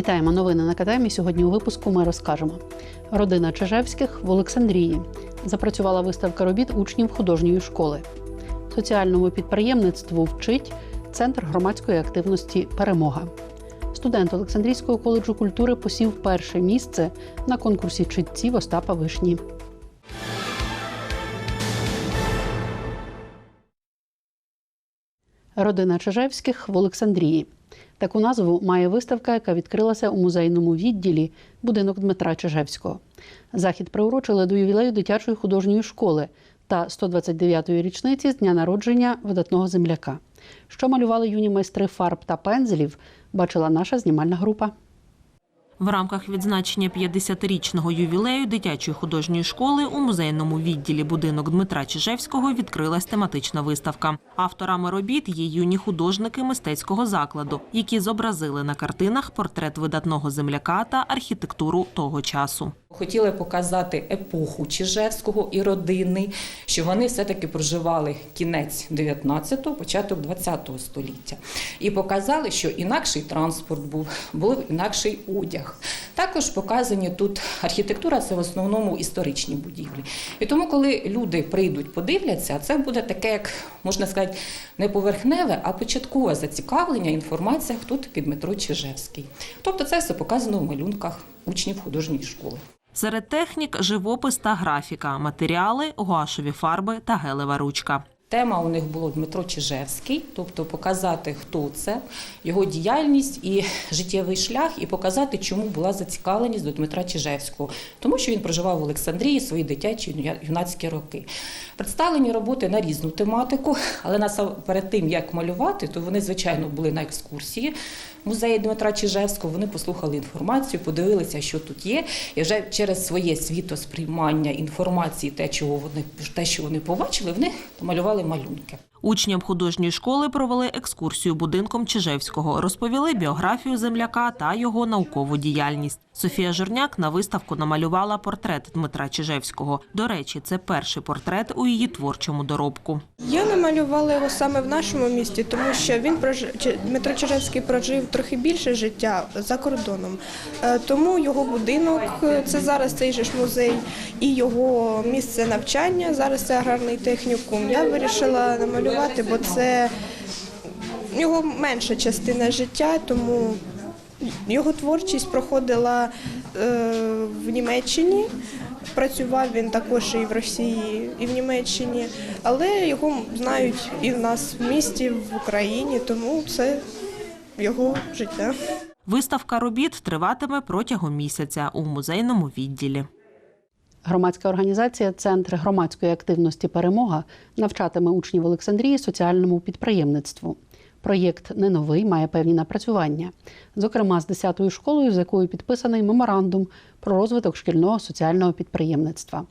Вітаємо новини на Академії. Сьогодні у випуску ми розкажемо. Родина Чижевських в Олександрії. Запрацювала виставка робіт учнів художньої школи. Соціальному підприємництву вчить Центр громадської активності Перемога. Студент Олександрійського коледжу культури посів перше місце на конкурсі читців Остапа Вишні. Родина Чижевських в Олександрії. Таку назву має виставка, яка відкрилася у музейному відділі будинок Дмитра Чижевського. Захід приурочили до ювілею дитячої художньої школи та 129-ї річниці з дня народження видатного земляка. Що малювали юні майстри фарб та пензелів, бачила наша знімальна група. В рамках відзначення 50-річного ювілею дитячої художньої школи у музейному відділі будинок Дмитра Чижевського відкрилась тематична виставка. Авторами робіт є юні художники мистецького закладу, які зобразили на картинах портрет видатного земляка та архітектуру того часу. Хотіли показати епоху Чижевського і родини, що вони все-таки проживали кінець 19-го, початок 20-го століття. І показали, що інакший транспорт був, був інакший одяг. Також показані тут архітектура це в основному історичні будівлі. І тому, коли люди прийдуть, подивляться, це буде таке, як можна сказати, не поверхневе, а початкове зацікавлення, інформація, хто такий Дмитро Чижевський. Тобто це все показано в малюнках учнів художньої школи. Серед технік живопис та графіка, матеріали, гуашові фарби та гелева ручка. Тема у них було Дмитро Чижевський, тобто показати, хто це, його діяльність і життєвий шлях, і показати, чому була зацікавленість до Дмитра Чижевського, тому що він проживав в Олександрії свої дитячі юнацькі роки. Представлені роботи на різну тематику, але перед тим як малювати, то вони звичайно були на екскурсії музеї Дмитра Чижевського. Вони послухали інформацію, подивилися, що тут є, і вже через своє світосприймання інформації, те, чого вони те, що вони побачили, вони малювали малюнки. Учням художньої школи провели екскурсію будинком Чижевського, розповіли біографію земляка та його наукову діяльність. Софія Жорняк на виставку намалювала портрет Дмитра Чижевського. До речі, це перший портрет у її творчому доробку. Я намалювала його саме в нашому місті, тому що він прожив Чи- Дмитро Черевський прожив трохи більше життя за кордоном. Е, Тому його будинок е, це зараз цей же ж музей, і його місце навчання зараз це аграрний технікум. Я вирішила намалювати, бо це його менша частина життя, тому його творчість проходила е, в Німеччині. Працював він також і в Росії, і в Німеччині, але його знають і в нас в місті, в Україні, тому це його життя. Виставка робіт триватиме протягом місяця у музейному відділі. Громадська організація Центр громадської активності Перемога навчатиме учнів Олександрії соціальному підприємництву. Проєкт не новий, має певні напрацювання. Зокрема, з 10-ю школою, з якою підписаний меморандум про розвиток шкільного соціального підприємництва.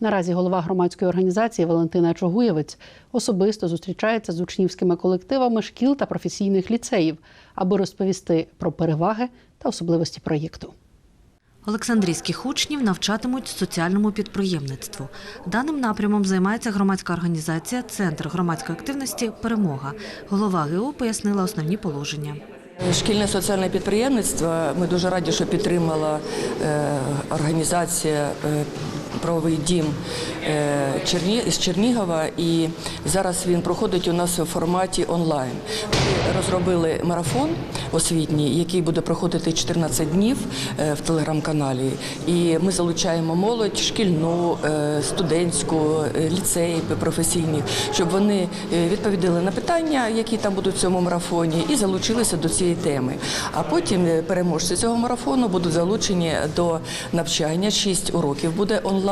Наразі голова громадської організації Валентина Чогуєвець особисто зустрічається з учнівськими колективами шкіл та професійних ліцеїв, аби розповісти про переваги та особливості проєкту. Олександрійських учнів навчатимуть соціальному підприємництву. Даним напрямом займається громадська організація Центр громадської активності Перемога. Голова ГО пояснила основні положення. Шкільне соціальне підприємництво. Ми дуже раді, що підтримала е, організація е, правовий дім е, з Чернігова, і зараз він проходить у нас у форматі онлайн. Ми розробили марафон освітній, який буде проходити 14 днів е, в телеграм-каналі. І ми залучаємо молодь шкільну, е, студентську, ліцеї професійні, щоб вони відповідали на питання, які там будуть в цьому марафоні, і залучилися до цієї теми. А потім переможці цього марафону будуть залучені до навчання. Шість уроків буде онлайн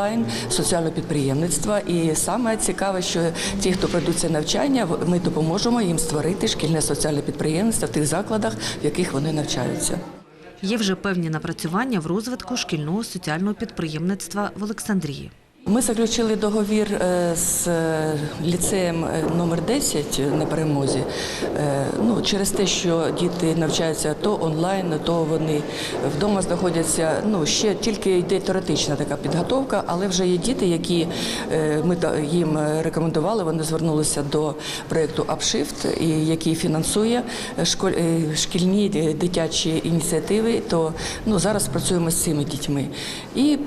соціального підприємництва. І саме цікаве, що ті, хто пройдуть це навчання, ми допоможемо їм створити шкільне соціальне підприємництво в тих закладах, в яких вони навчаються. Є вже певні напрацювання в розвитку шкільного соціального підприємництва в Олександрії. Ми заключили договір е, з е, ліцеєм е, номер 10 на перемозі. Ну, через те, що діти навчаються то онлайн, то вони вдома знаходяться. Ну, ще тільки йде теоретична така підготовка, але вже є діти, які ми їм рекомендували, вони звернулися до проєкту і який фінансує шкільні дитячі ініціативи. То ну, зараз працюємо з цими дітьми. І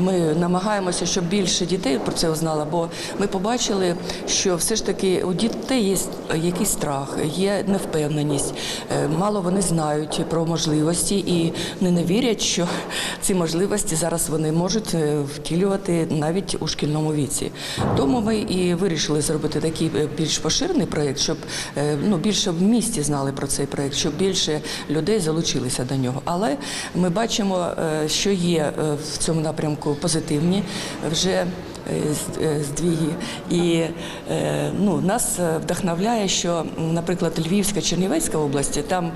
ми намагаємося, щоб більше дітей про це узнало, бо ми побачили, що все ж таки у дітей є якийсь страх, є невпевненість. Е, Мало вони знають про можливості і не, не вірять, що ці можливості зараз вони можуть е, втілювати навіть у шкільному віці. Тому ми і вирішили зробити такий е, більш поширений проєкт, щоб ну, більше в місті знали про цей проєкт, щоб більше людей залучилися до нього. Але ми бачимо, що є в цьому напрямку позитивні вже е, е, здвіги. І е, ну, нас вдохновляє, що, наприклад, Львівська, Чернівецька області, там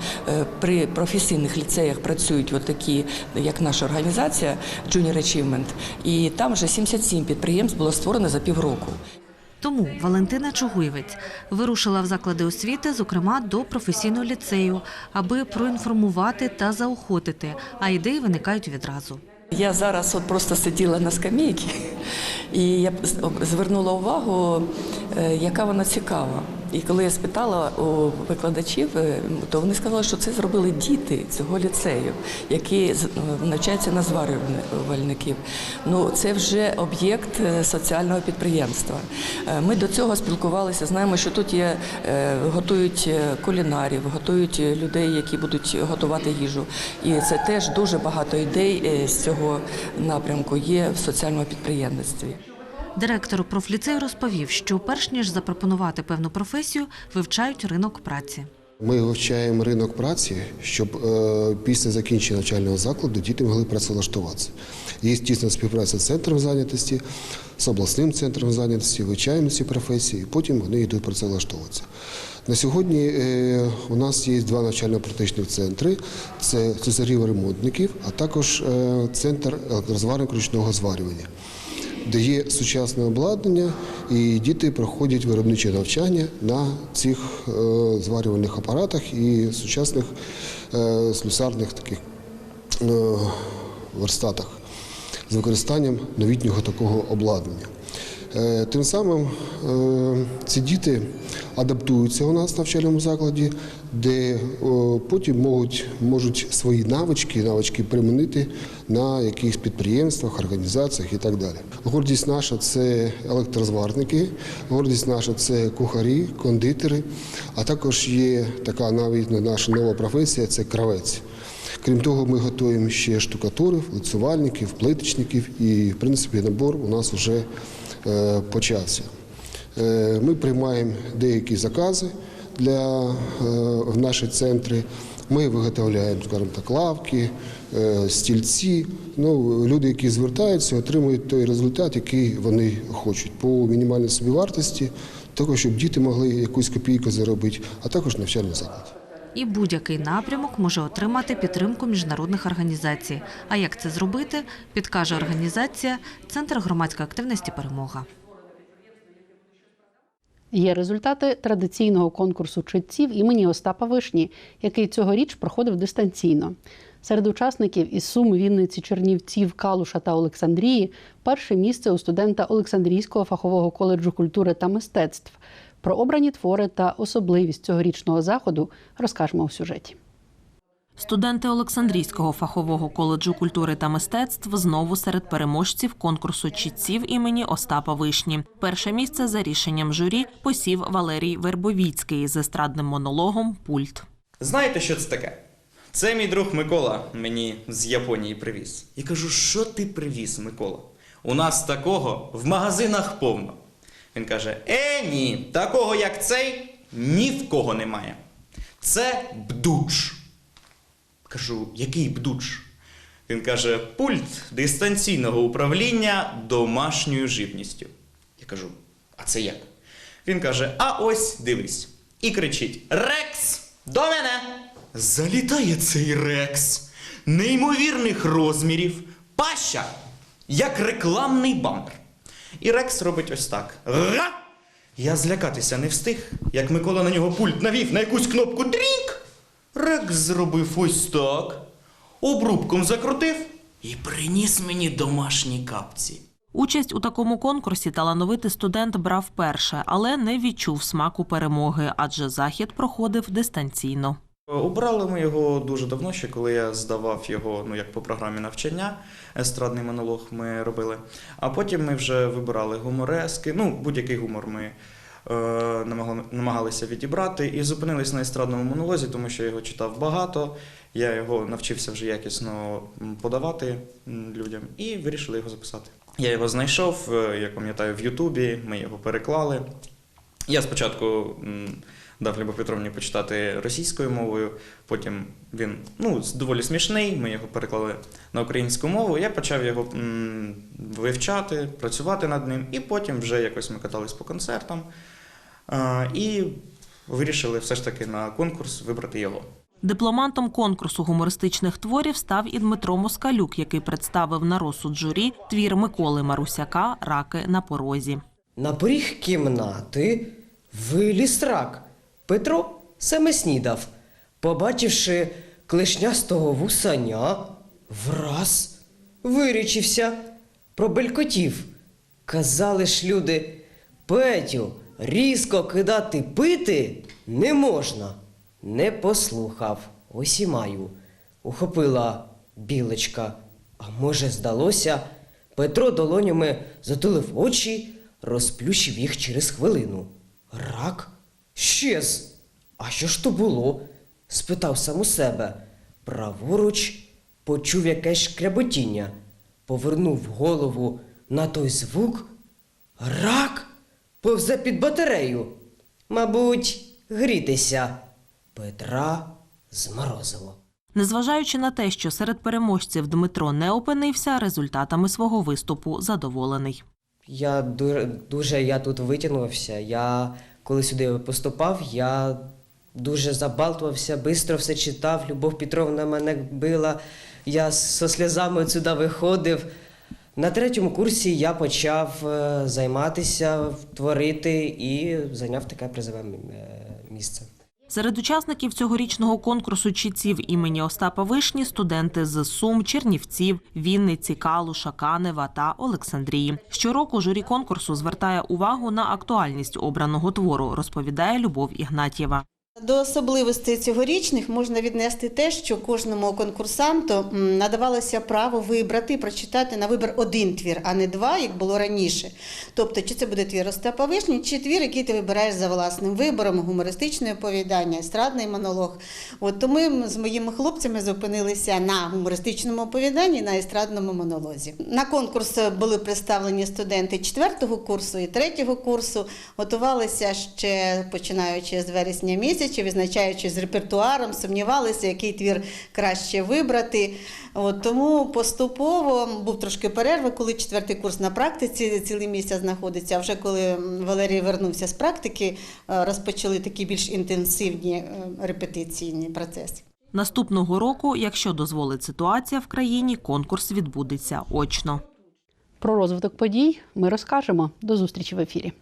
при професійних ліцеях працюють такі, як наша організація Junior Achievement, і там вже 77 підприємств було створено за півроку. Тому Валентина Чугуєвець вирушила в заклади освіти, зокрема до професійного ліцею, аби проінформувати та заохотити, а ідеї виникають відразу. Я зараз от просто сиділа на скамейці, і я звернула увагу, е, яка вона цікава. І коли я спитала у викладачів, е, то вони сказали, що це зробили діти цього ліцею, які е, навчаються на зварювальників. Ну це вже об'єкт е, соціального підприємства. Ми до цього спілкувалися. Знаємо, що тут є готують кулінарів, готують людей, які будуть готувати їжу. І це теж дуже багато ідей з цього напрямку є в соціальному підприємництві. Директор профліцею розповів, що перш ніж запропонувати певну професію, вивчають ринок праці. Ми вивчаємо ринок праці, щоб е, після закінчення навчального закладу діти могли працевлаштуватися. Є тісна співпраця з центром зайнятості, з обласним центром зайнятості, вивчаємо ці професії, і потім вони йдуть працевлаштовуватися. На сьогодні е, у нас є два навчально-практичних центри: це цезарів ремонтників, а також е, центр електрозварник ручного зварювання де є сучасне обладнання, і діти проходять виробниче навчання на цих е, зварювальних апаратах і сучасних е, слюсарних таких е, верстатах з використанням новітнього такого обладнання. Тим самим ці діти адаптуються у нас в навчальному закладі, де потім можуть, можуть свої навички, навички примінити на якихось підприємствах, організаціях і так далі. Гордість наша це електрозварники, гордість наша це кухарі, кондитери, а також є така навіть наша нова професія це кравець. Крім того, ми готуємо ще штукатурів, лицювальників, плиточників, і в принципі набор у нас вже е, почався. Е, Ми приймаємо деякі закази для е, в наші центри. Ми виготовляємо, скажімо так, лавки, е, стільці. Ну, люди, які звертаються, отримують той результат, який вони хочуть по мінімальній собівартості, того, щоб діти могли якусь копійку заробити, а також навчальний заклад. І будь-який напрямок може отримати підтримку міжнародних організацій. А як це зробити, підкаже організація Центр громадської активності Перемога. Є результати традиційного конкурсу читців імені Остапа Вишні, який цьогоріч проходив дистанційно. Серед учасників із Сум, Вінниці, Чернівців, Калуша та Олександрії перше місце у студента Олександрійського фахового коледжу культури та мистецтв. Про обрані твори та особливість цьогорічного заходу розкажемо у сюжеті. Студенти Олександрійського фахового коледжу культури та мистецтв знову серед переможців конкурсу чітців імені Остапа Вишні. Перше місце за рішенням журі посів Валерій Вербовіцький з естрадним монологом Пульт. Знаєте, що це таке? Це мій друг Микола мені з Японії привіз. Я кажу, що ти привіз, Микола? У нас такого в магазинах повно. Він каже: Е, ні, такого як цей ні в кого немає. Це бдуч. Кажу, який бдуч? Він каже, пульт дистанційного управління домашньою живністю. Я кажу, а це як? Він каже: А ось дивись. І кричить: Рекс! До мене! Залітає цей Рекс неймовірних розмірів, паща як рекламний банер. І Рекс робить ось так. Ра! Я злякатися не встиг, як Микола на нього пульт навів на якусь кнопку дрінк. Рекс зробив ось так, обрубком закрутив і приніс мені домашні капці. Участь у такому конкурсі талановитий студент брав перше, але не відчув смаку перемоги, адже захід проходив дистанційно. Обрали ми його дуже давно, ще коли я здавав його ну як по програмі навчання, естрадний монолог ми робили. А потім ми вже вибирали гуморески. Ну, будь-який гумор ми намагалися відібрати і зупинились на естрадному монолозі, тому що я його читав багато. Я його навчився вже якісно подавати людям і вирішили його записати. Я його знайшов, е, я пам'ятаю, в Ютубі, ми його переклали. Я спочатку дав Любов Петровні почитати російською мовою, потім він ну, доволі смішний, ми його переклали на українську мову. Я почав його вивчати, працювати над ним, і потім вже якось ми катались по концертам. І вирішили все ж таки на конкурс вибрати його. Дипломантом конкурсу гумористичних творів став і Дмитро Москалюк, який представив на розсуд журі твір Миколи Марусяка Раки на порозі. На поріг кімнати виліз рак. Петро саме снідав. Побачивши клешнястого вусаня, враз вирічився, пробелькотів. Казали ж люди, Петю, різко кидати пити не можна. Не послухав, ось і маю. Ухопила білочка. А може, здалося, Петро долонями затулив очі, розплющив їх через хвилину. Рак щез. А що ж то було? спитав сам у себе. Праворуч почув якесь шкряботіння, повернув голову на той звук. Рак повзе під батарею. Мабуть, грітися. Петра зморозило. Незважаючи на те, що серед переможців Дмитро не опинився, результатами свого виступу задоволений. Я дуже, дуже я тут витягнувся. Я коли сюди поступав, я дуже забалтувався, швидко все читав. Любов Петровна мене била. Я зі сльозами сюди виходив. На третьому курсі я почав е, займатися, творити і зайняв таке призове е, місце. Серед учасників цьогорічного конкурсу чітців імені Остапа Вишні студенти з Сум, Чернівців, Вінниці, Калуша, Канева та Олександрії. Щороку журі конкурсу звертає увагу на актуальність обраного твору, розповідає Любов Ігнатєва. До особливостей цьогорічних можна віднести те, що кожному конкурсанту надавалося право вибрати прочитати на вибір один твір, а не два, як було раніше. Тобто, чи це буде твір Остапа Вишні, чи твір, який ти вибираєш за власним вибором, гумористичне оповідання, естрадний монолог. От тому ми з моїми хлопцями зупинилися на гумористичному оповіданні, на естрадному монолозі. На конкурс були представлені студенти четвертого курсу і третього курсу. Готувалися ще починаючи з вересня місяця, визначаючи з репертуаром, сумнівалися, який твір краще вибрати. От, тому поступово був трошки перерви, коли четвертий курс на практиці цілий місяць знаходиться. А вже коли Валерій вернувся з практики, е, розпочали такі більш інтенсивні е, репетиційні процеси. Наступного року, якщо дозволить ситуація в країні, конкурс відбудеться очно. Про розвиток подій ми розкажемо. До зустрічі в ефірі.